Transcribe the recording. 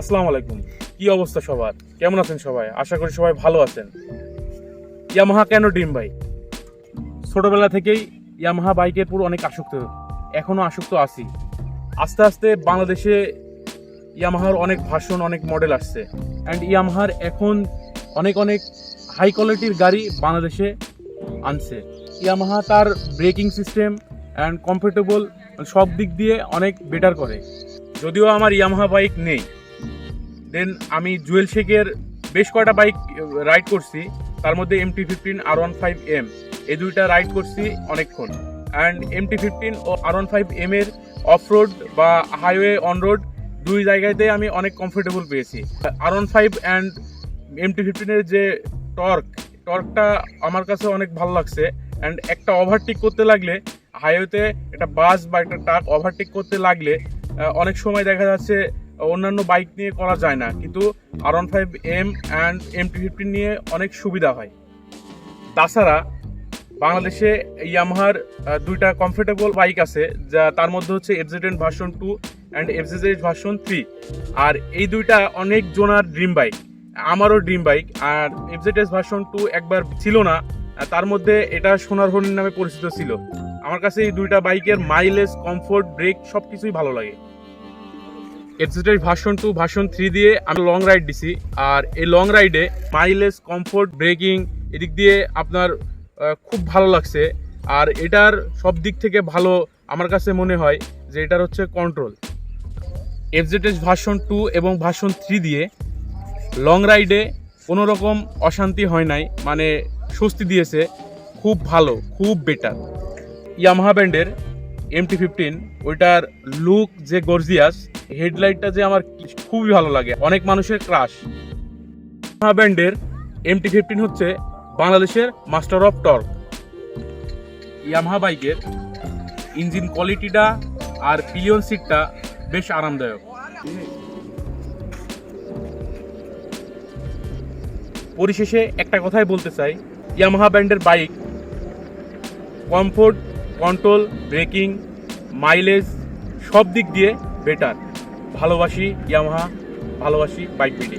আসসালামু আলাইকুম। কি অবস্থা সবার? কেমন আছেন সবাই? আশা করি সবাই ভালো আছেন। ইয়ামাহা কেন ড্রিম বাইক ছোটবেলা থেকেই ইয়ামাহা বাইকের পুরো অনেক আসক্ত। এখনও আসক্ত আছি। আস্তে আস্তে বাংলাদেশে ইয়ামাহার অনেক ভাষণ অনেক মডেল আসছে। অ্যান্ড ইয়ামাহার এখন অনেক অনেক হাই কোয়ালিটির গাড়ি বাংলাদেশে আনছে। ইয়ামাহা তার ব্রেকিং সিস্টেম অ্যান্ড কমফোর্টেবল সব দিক দিয়ে অনেক বেটার করে। যদিও আমার ইয়ামাহা বাইক নেই। দেন আমি জুয়েল শেখের বেশ কয়টা বাইক রাইড করছি। তার মধ্যে M T fifteen R one five M এই দুইটা রাইড করছি অনেকক্ষণ। অ্যান্ড এম টি ফিফটিন ও আর ওয়ান ফাইভ এম এর অফ রোড বা হাইওয়ে অন রোড দুই জায়গাতে আমি অনেক কমফোর্টেবল পেয়েছি। R one five and M T ফিফটিনের যে টর্ক টর্কটা আমার কাছে অনেক ভালো লাগছে। অ্যান্ড একটা ওভারটেক করতে লাগলে হাইওয়েতে একটা বাস বা একটা ট্রাক ওভারটেক করতে লাগলে অনেক সময় দেখা যাচ্ছে অন্যান্য বাইক নিয়ে করা যায় না। কিন্তু R one five M and M T fifteen নিয়ে অনেক সুবিধা হয়। তাছাড়া বাংলাদেশে ইয়ামাহার দুইটা কমফোর্টেবল বাইক আছে, যা তার মধ্যে হচ্ছে FZN version two and FZ version three আর এই দুইটা অনেক জোনার ড্রিম বাইক আমারও ড্রিম বাইক আর এফজেডএস ভার্সন টু একবার ছিল না তার মধ্যে এটা সোনার হরিণ নামে পরিচিত ছিল। আমার কাছে এই দুইটা বাইকের মাইলেজ কমফোর্ট ব্রেক সব কিছুই ভালো লাগে। FZS version two version three দিয়ে আমি লং রাইড দিছি। আর এই লং রাইডে মাইলেজ কমফোর্ট ব্রেকিং এদিক দিয়ে আপনার খুব ভালো লাগছে। আর এটার সব দিক থেকে ভালো আমার কাছে মনে হয় যে এটার হচ্ছে কন্ট্রোল এফজেডএস ভার্সন টু এবং ভার্সন থ্রি দিয়ে লং রাইডে কোনো রকম অশান্তি হয় নাই মানে স্বস্তি দিয়েছে। খুব ভালো, খুব বেটার ইয়ামাহা ব্যান্ডের এম টি ফিফটিন ওইটার লুক যে গর্জিয়াস হেডলাইটটা যে আমার খুবই ভালো লাগে। অনেক মানুষের ক্রাশ ইয়ামাহা ব্যান্ডের এম টি ফিফটিন হচ্ছে বাংলাদেশের মাস্টার অফ টর্ক ইয়ামাহা বাইকের ইঞ্জিন কোয়ালিটিটা আর পিলিয়ন সিটটা বেশ আরামদায়ক। পরিশেষে একটা কথাই বলতে চাই ইয়ামাহা ব্র্যান্ডের bike comfort control braking mileage সব দিক দিয়ে বেটার ভালোবাসি ইয়ামাহা ভালোবাসি বাইক বিডি